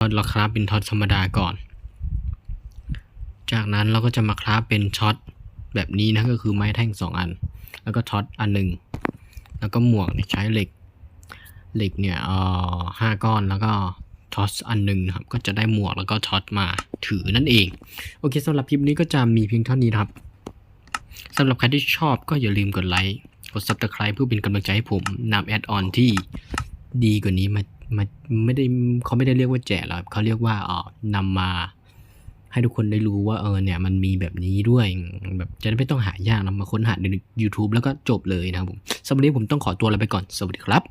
เราคราฟเป็นท็อตธรรมดาก่อน จากนั้นเราก็จะมาคราฟเป็นช็อตแบบนี้นะก็คือไม้แท่งสองอัน แล้วก็ท็อตอันหนึ่งแล้วก็หมวกใช้เหล็ก เหล็กเนี่ยเอ่อห้าก้อนแล้วก็ท็อตอันหนึ่งนะครับ ก็จะได้หมวกแล้วก็ท็อตมาถือนั่นเอง โอเคสำหรับคลิปนี้ก็จะมีเพียงเท่านี้นะครับสำหรับใครที่ชอบก็อย่าลืมกดไลค์ กด subscribe เพื่อเป็นกำลังใจให้ผมนำแอดออนที่ดีกว่านี้มา มาไม่ได้เขาไม่ได้เรียกว่าแจกหรอกเขาเรียกว่าเออนำมา ให้ทุกคนได้รู้ว่าเออเนี่ยมันมีแบบนี้ด้วยแบบจะได้ไม่ต้องหายากนะมาค้นหาใน YouTube แล้วก็จบเลยนะครับผมสำหรับวันนี้ผมต้องขอตัวลาไปก่อนสวัสดีครับ